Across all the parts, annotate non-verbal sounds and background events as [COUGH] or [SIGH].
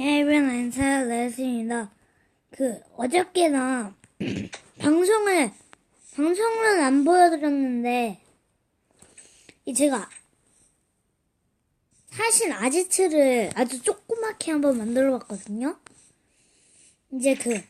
예, 여러분 안녕하세요 레스입니다. 그 어저께 나 [CLEARS THROAT] 방송을 방송은 안 보여드렸는데 이 제가 사신 아지트를 아주 조그맣게 한번 만들어봤거든요. 이제 그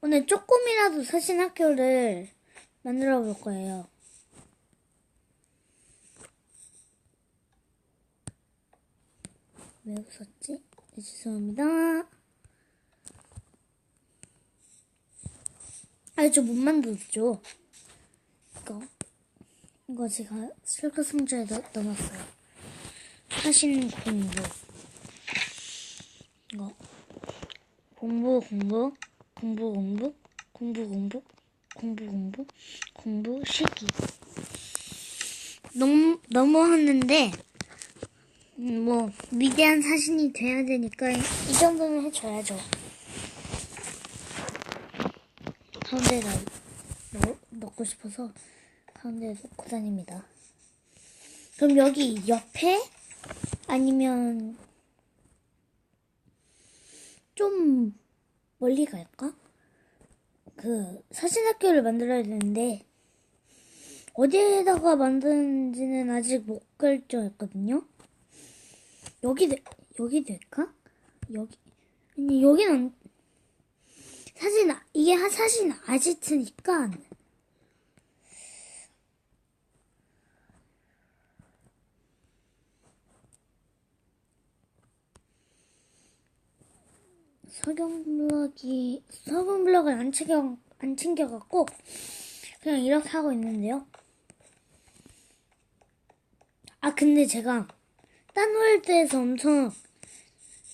오늘 조금이라도 사신 학교를 만들어 볼 거예요. 왜 웃었지? 네, 죄송합니다. 아, 저 못 만들었죠. 이거. 이거 제가 슬크 상자에 넣, 넣어놨어요. 사신 공부. 이거. 공부, 공부, 공부, 공부, 공부, 공부, 공부, 공부, 공부, 시기. 너무, 너무 하는데, 음, 뭐 위대한 사신이 돼야 되니까 이, 이 정도는 해줘야죠. 가운데다 넣, 넣 고 싶어서 가운데에 놓고 다닙니다. 그럼 여기 옆에 아니면 좀 멀리 갈까? 그 사진학교를 만들어야 되는데 어디에다가 만드는지는 아직 못 결정했거든요. 여기 돼, 여기 될까? 여기 아니 여기는 아- 이게 하- 사진 아지트니까 석영 블럭이 석영 블럭을 안 챙겨 안 챙겨갖고 그냥 이렇게 하고 있는데요. 아 근데 제가 딴 월드에서 엄청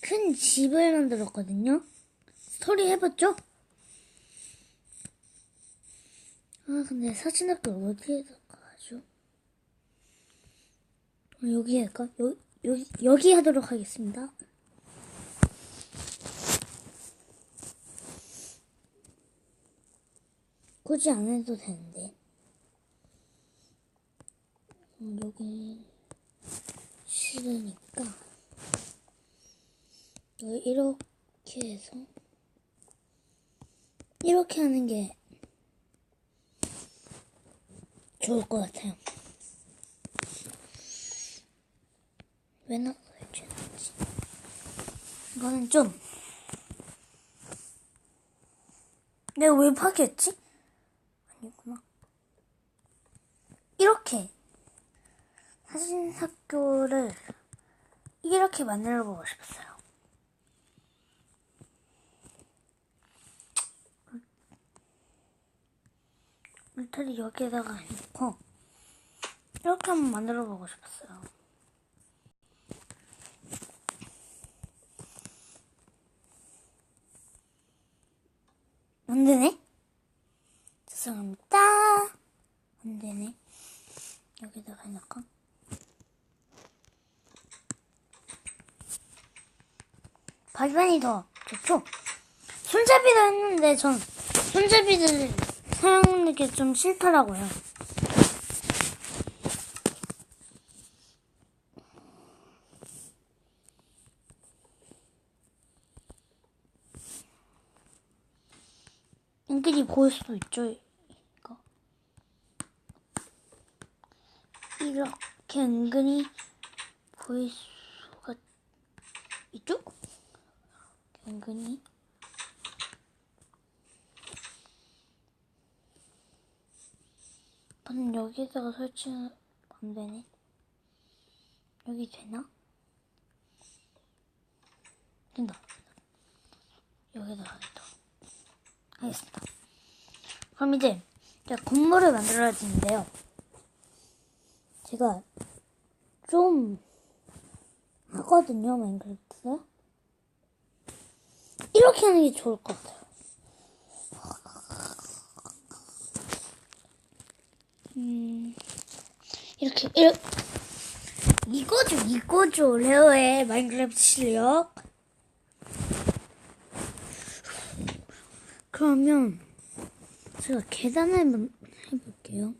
큰 집을 만들었거든요. 스토리 해봤죠? 아, 근데 사진학교 어디에다 가죠? 어, 여기 할까? 여기, 여기, 여기 하도록 하겠습니다. 굳이 안 해도 되는데. 음, 여기. 싫으니까 너 이렇게 해서 이렇게 하는 게 좋을 것 같아요. 왜 설치했지? 이거는 좀 내가 왜 파괴했지? 아니구나. 이렇게 사진 학교를 이렇게 만들어 보고 싶었어요. 울타리 여기에다가 놓고 이렇게 한번 만들어 보고 싶었어요. 안 되네? 죄송합니다. 안 되네. 여기다가 해놓을까? 발판이 더 좋죠? 손잡이도 했는데 전 손잡이를 사용하는 게 좀 싫더라고요. 은근히 보일 수도 있죠, 이거. 이렇게 은근히 보일 수가 있죠? 은근히 저는 여기다가 설치는 안 되네. 여기 되나? 된다. 여기다가 하겠다. 하겠습니다. 그럼 이제 제가 건물을 만들어야 되는데요. 제가 좀 하거든요, 마인크래프트. 이렇게 하는 게 좋을 것 같아요. 음, 이렇게, 이렇게. 이거죠, 이거죠. 레어의 마인크래프트 실력. 그러면, 제가 계단을 한번 해볼게요.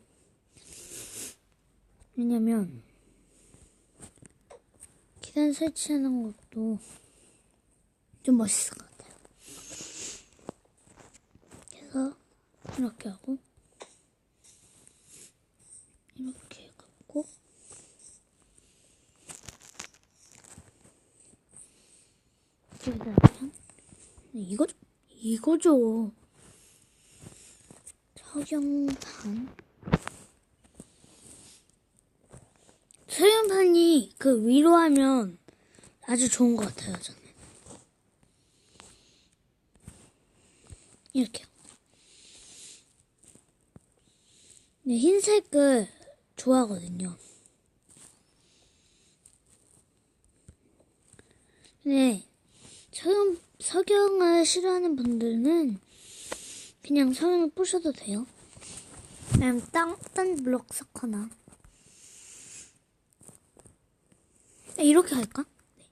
왜냐면, 계단 설치하는 것도 좀 멋있을 것 같아요. 그래서 이렇게 하고 이렇게 해갖고 여기다 그냥 이거죠? 이거죠. 석영판. 석영판이 그 위로 하면 아주 좋은 것 같아요, 저는. 이렇게요. 네, 흰색을 좋아하거든요. 네, 석영, 석영을 싫어하는 분들은 그냥 석영을 부셔도 돼요. 아니면 땅, 딴 블록 섞거나. 네, 이렇게 할까? 네.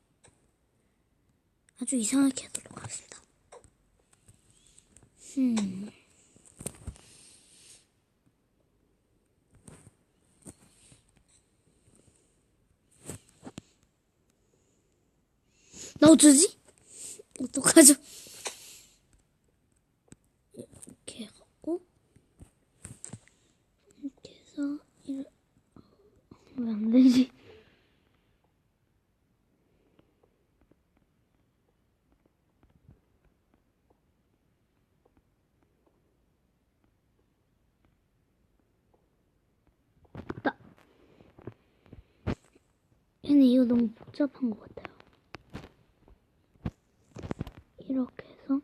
아주 이상하게 하도록 하겠습니다. 음. 나 어쩌지? 어떡하죠? 이렇게 해갖고 이렇게 해서 이렇게 왜 안 되지? 나 근데 이거 너무 복잡한 것 같아요. 이렇게 해서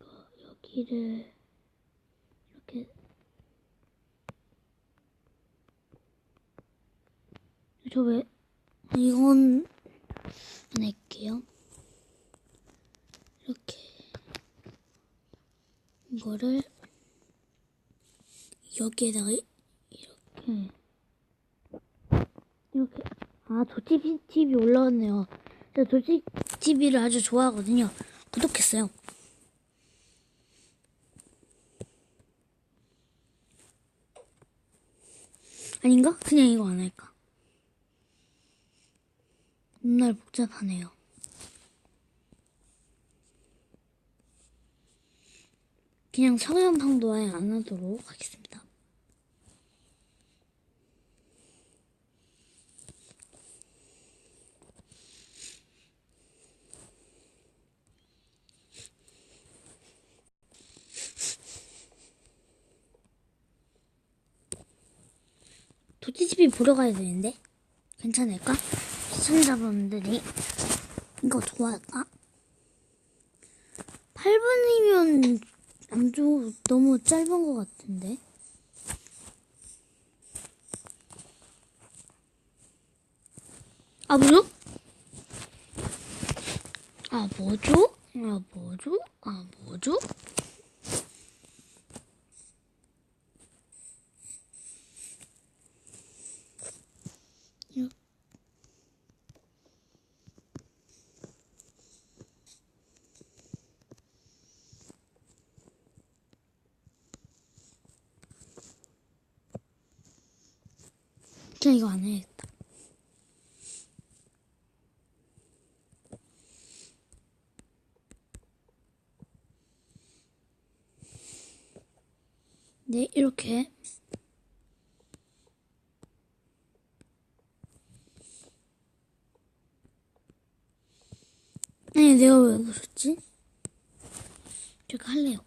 이거 여기를 이렇게 저 왜 이건 안 할게요. 이렇게 이거를 여기에다가 이렇게 이렇게 아 도티 TV 올라왔네요. 제가 도티 TV를 아주 좋아하거든요. 구독했어요. 아닌가? 그냥 이거 안 할까? 맨날 복잡하네요. 그냥 성형방도 아예 안 하도록 하겠습니다. 도티집이 보러 가야 되는데 괜찮을까? 시청자분들이 이거 좋아할까? 8분이면 안 좋, 너무 짧은 것 같은데. 아, 뭐죠? 아, 뭐죠? 아, 뭐죠? 아, 뭐죠? 그냥 이거 안 해야겠다. 네, 이렇게. 아니, 내가 왜 그랬지? 제가 할래요.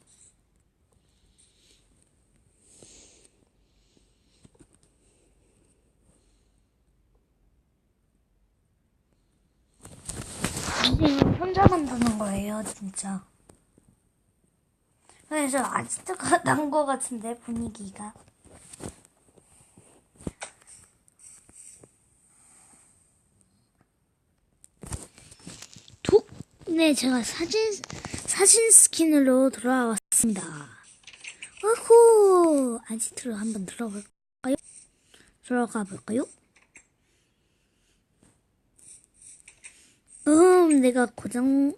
인생은 혼자 만드는 거예요, 진짜. 그래서 아지트가 [LAUGHS] 난거 같은데, 분위기가. 도, 네, 제가 사진, 사진 스킨으로 돌아왔습니다. 어후, 아지트로 한번 들어볼까요? 들어가 볼까요? 음, 내가 고장,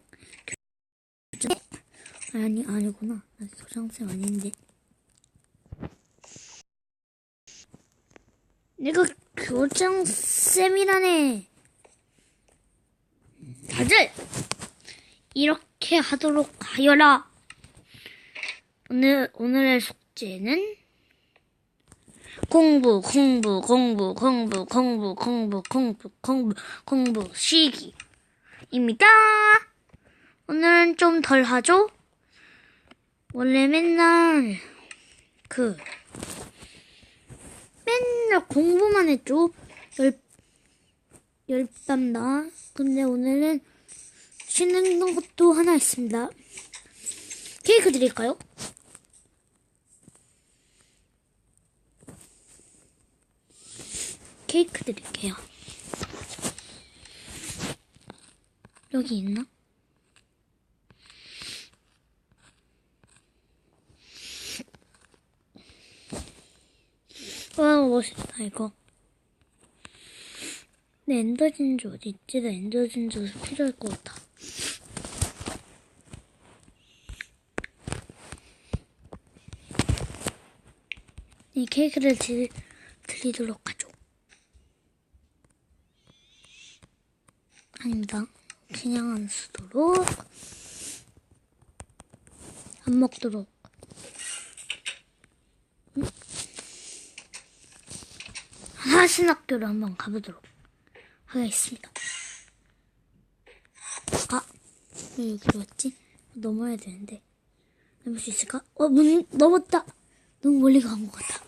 아니, 아니구나. 나 교장쌤 아닌데. 내가 교장쌤이라네. 과제 이렇게 하도록 하여라. 오늘 오늘의 숙제는 공부, 공부, 공부, 공부, 공부, 공부, 공부, 공부, 공부, 쉬기 입니다. 오늘은 좀 덜 하죠? 원래 맨날 그 맨날 공부만 했죠. 열 열밤다. 근데 오늘은 쉬는 것도 하나 있습니다. 케이크 드릴까요? 케이크 드릴게요. 여기 있나? 와, 멋있다, 이거. 내 엔더 진주 어디 있지? 나 엔더 진주 필요할 것 같아. 이 케이크를 드, 드리도록 하죠. 아닙니다. 그냥 안 쓰도록. 안 먹도록. 음? 하신 학교로 한번 가보도록 하겠습니다. 아, 왜 여기로 왔지? 넘어야 되는데. 넘을 수 있을까? 어, 문 넘었다. 너무 멀리 간 것 같아.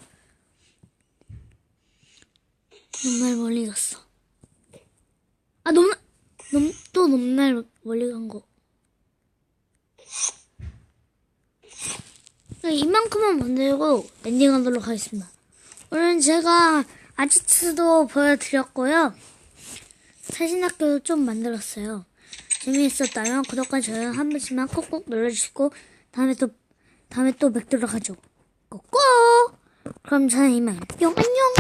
정말 멀리 갔어. 아, 너무, 너무, 또 너무 멀리 간 거. 네, 이만큼만 만들고 엔딩하도록 하겠습니다. 오늘 제가 아지트도 보여드렸고요. 사진학교도 좀 만들었어요. 재미있었다면 구독과 좋아요 한 번씩만 콕콕 눌러주시고 다음에 또 다음에 또 뵙도록 하죠. 꼭꼭. 그럼 저는 이만 뿅 안녕.